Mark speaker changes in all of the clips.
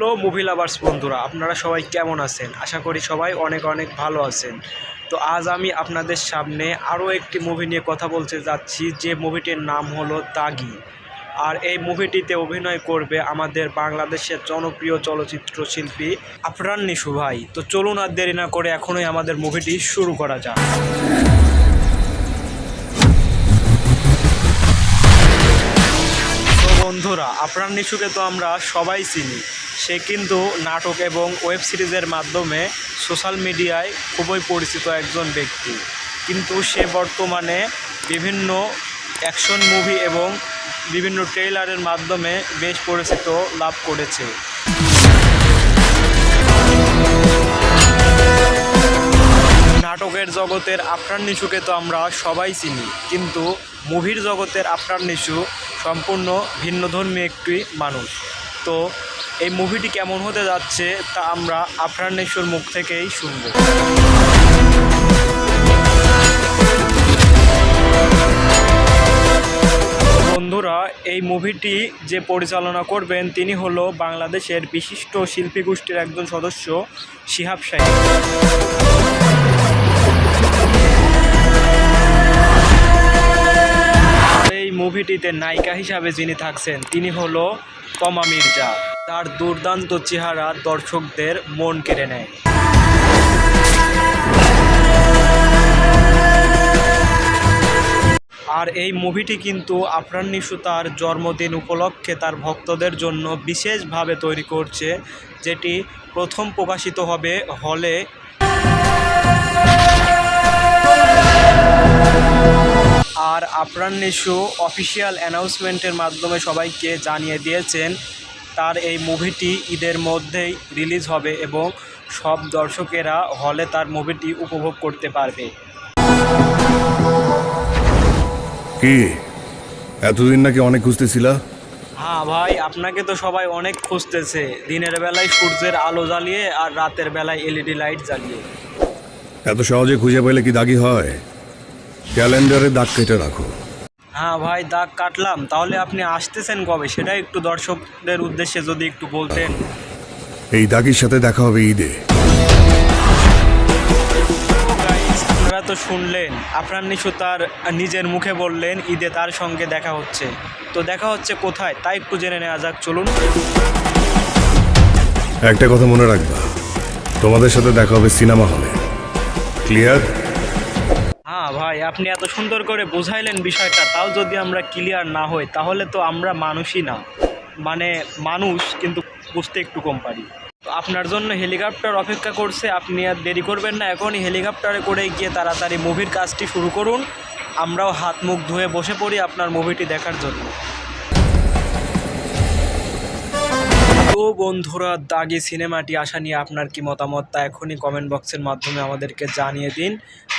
Speaker 1: Hello movie lovers বন্ধুরা, আপনারা সবাই কেমন আছেন? আশা করি সবাই অনেক অনেক ভালো আছেন। তো আজ আমি আপনাদের সামনে আরও একটি মুভি নিয়ে কথা বলতে যাচ্ছি, যে মুভিটির নাম হলো দাগি। আর এই মুভিটিতে অভিনয় করবে আমাদের বাংলাদেশের জনপ্রিয় চলচ্চিত্র শিল্পী আফরান নিশু ভাই। তো চলুন আর দেরি না করে এখনই আমাদের মুভিটি শুরু করা যাক। বন্ধুরা আফরান নিশুকে তো আমরা সবাই চিনি। সে কিন্তু নাটক এবং ওয়েব সিরিজের মাধ্যমে সোশ্যাল মিডিয়ায় খুবই পরিচিত একজন ব্যক্তি। কিন্তু সে বর্তমানে বিভিন্ন অ্যাকশন মুভি এবং বিভিন্ন ট্রেইলারের মাধ্যমে বেশ পরিচিত লাভ করেছে। নাটকের জগতের আফরান নিশুকে তো আমরা সবাই চিনি। কিন্তু মুভির জগতের আফরান নিশু সম্পূর্ণ ভিন্নধর্মী একটি মানুষ। তো এই মুভিটি কেমন হতে যাচ্ছে তা আমরা আফরান নিশুর মুখ থেকেই শুনব। বন্ধুরা, এই মুভিটি যে পরিচালনা করবেন তিনি হলো বাংলাদেশের বিশিষ্ট শিল্পী গোষ্ঠীর একজন সদস্য শিহাব শাহী মুভিটিতে নায়িকা হিসাবে যিনি থাকছেন, তিনি হল কমা মির্জা। তার দুর্দান্ত চেহারা দর্শকদের মন কেড়ে নেয়। আর এই মুভিটি কিন্তু আফরান নিশু তার জন্মদিন উপলক্ষে তার ভক্তদের জন্য বিশেষভাবে তৈরি করছে, যেটি প্রথম প্রকাশিত হবে হলে। আফরান নিশু অফিসিয়াল অ্যানাউন্সমেন্টের মাধ্যমে সবাইকে জানিয়ে দিয়েছেন তার এই মুভিটি ঈদের মধ্যেই রিলিজ হবে এবং সব দর্শকেরা হলে তার মুভিটি উপভোগ করতে পারবে।
Speaker 2: কি? এতদিন নাকি অনেক খুঁজতেছিলা?
Speaker 1: হ্যাঁ ভাই আপনাকে তো সবাই অনেক খুঁজতেছে। দিনের বেলায় সূর্যের আলো জ্বালিয়ে আর রাতের বেলায় এলইডি লাইট জ্বালিয়ে।
Speaker 2: এত সহজে খুঁজে পেলে কি দাগি হয়? ক্যালেন্ডারে দাগ কেটে রাখো।
Speaker 1: হ্যাঁ ভাই দাগ কাটলাম। তাহলে আপনি আসতেছেন কবে? সেটা একটু দর্শকদের উদ্দেশ্যে যদি একটু বলতেন।
Speaker 2: এই দাগির সাথে দেখা হবে ঈদে।
Speaker 1: তো আপনারা তো শুনলেন আপনার নিশু তার নিজের মুখে বললেন ঈদে তার সঙ্গে দেখা হচ্ছে। তো দেখা হচ্ছে কোথায়? তাই একটু জেনে নেওয়া যাক চলুন।
Speaker 2: একটা কথা মনে রাখবা তোমাদের সাথে দেখা হবে সিনেমা হলে। ক্লিয়ার?
Speaker 1: ভাই, আপনি এত সুন্দর করে বোঝাইলেন বিষয়টা, তাও যদি আমরা ক্লিয়ার না হই, তাহলে তো আমরা মানুষই না। মানে মানুষ, কিন্তু বুঝতে একটু কম পারি। আপনার জন্য হেলিকপ্টার অপেক্ষা করছে, আপনি আর দেরি করবেন না, এখনই হেলিকপ্টারে করে গিয়ে তাড়াতাড়ি মুভির কাজটি শুরু করুন। আমরাও হাত মুখ ধুয়ে বসে পড়ি আপনার মুভিটি দেখার জন্য। তো বন্ধুরা, দাগি সিনেমাটি আসা নিয়ে আপনার কি মতামত তা এখনই কমেন্ট বক্সের মাধ্যমে আমাদেরকে জানিয়ে দিন।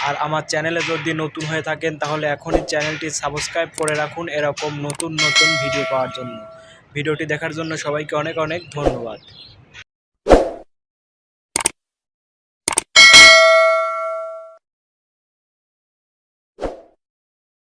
Speaker 1: আর আমার চ্যানেলে যদি নতুন হয়ে থাকেন, তাহলে এখনই চ্যানেলটি সাবস্ক্রাইব করে রাখুন এরকম নতুন নতুন ভিডিও পাওয়ার জন্য। ভিডিওটি দেখার জন্য সবাইকে অনেক অনেক ধন্যবাদ।